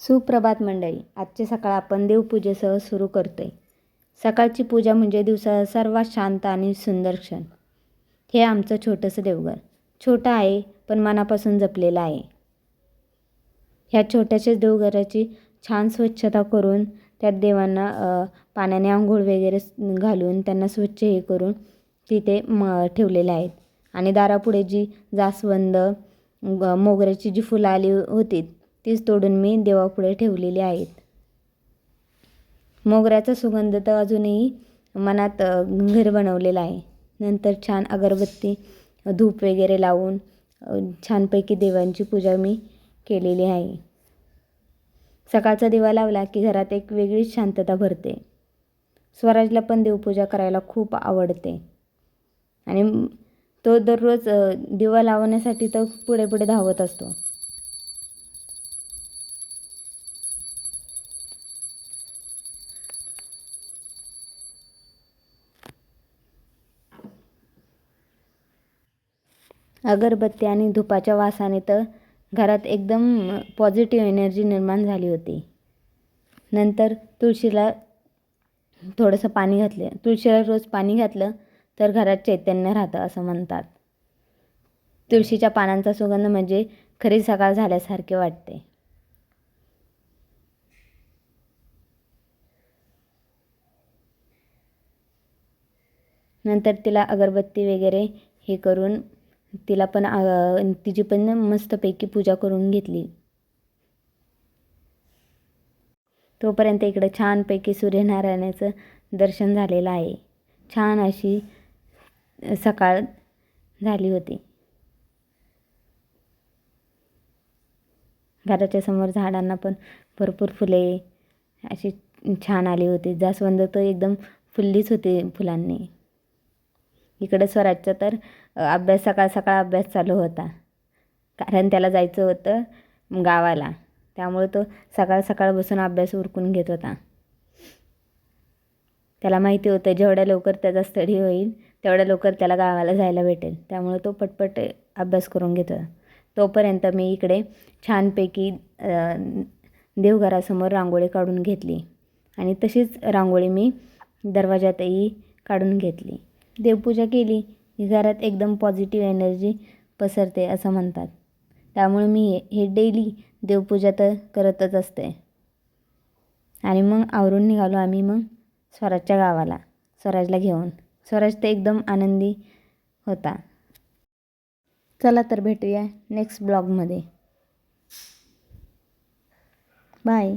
सुप्रभात मंडळी आजची सकाळ आपण देवपूजेसह सुरू करतो आहे सकाळची पूजा म्हणजे दिवसाचा सर्वात शांत आणि सुंदर क्षण. हे आमचं छोटंसं देवघर. छोटं आहे पण मनापासून जपलेलं आहे. ह्या छोट्याशाच देवघराची छान स्वच्छता करून त्यात देवांना पाण्याने आंघोळ वगैरे घालून त्यांना स्वच्छ हे करून तिथे म ठेवलेले आहेत. आणि दारापुढे जी जास्वंद मोगऱ्याची जी फुलं आली होती तीच तोडून मी देवापुढे ठेवलेली आहेत. मोगऱ्याचा सुगंध तर अजूनही मनात घर बनवलेला आहे. नंतर छान अगरबत्ती धूप वगैरे लावून छानपैकी देवांची पूजा मी केलेली आहे. सकाळचा दिवा लावला की घरात एक वेगळीच शांतता भरते. स्वराजला पण देवपूजा करायला खूप आवडते. आणि तो दररोज दिवा लावण्यासाठी तर पुढे पुढे धावत असतो. अगरबत्ती आणि धुपाच्या वासाने तर घरात एकदम पॉझिटिव्ह एनर्जी निर्माण झाली होती. नंतर तुळशीला थोडंसं पाणी घातले. तुळशीला रोज पाणी घातलं तर घरात चैतन्य राहतं असं म्हणतात. तुळशीच्या पानांचा सुगंध म्हणजे खरी सकाळ झाल्यासारखे वाटते. नंतर तिला अगरबत्ती वगैरे हे करून तिला पण तिची पण मस्तपैकी पूजा करून घेतली. तोपर्यंत इकडं छानपैकी सूर्यनारायणाचं दर्शन झालेलं आहे. छान अशी सकाळ झाली होती. घराच्या समोर झाडांना पण भरपूर फुले अशी छान आली होती. जास्वंद तर एकदम फुललीच होती फुलांनी. इकडं स्वराजचा तर अभ्यास सकाळ सकाळ अभ्यास चालू होता. कारण त्याला जायचं होतं गावाला. त्यामुळे तो सकाळ सकाळ बसून अभ्यास उरकून घेत होता. त्याला माहिती होतं जेवढ्या लवकर त्याचा स्टडी होईल तेवढ्या लवकर त्याला गावाला जायला भेटेल. त्यामुळे तो पटपट अभ्यास करून घेत होता. तोपर्यंत मी इकडे छानपैकी देवघरासमोर रांगोळी काढून घेतली. आणि तशीच रांगोळी मी दरवाजातही काढून घेतली. देवपूजा केली की घरात एकदम पॉझिटिव्ह एनर्जी पसरते असं म्हणतात. त्यामुळे मी हे हे डेली देवपूजा तर करतच असते. आणि मग आवरून निघालो आम्ही मग स्वराजच्या गावाला स्वराजला घेऊन. स्वराज तर एकदम आनंदी होता. चला तर भेटूया नेक्स्ट ब्लॉगमध्ये बाय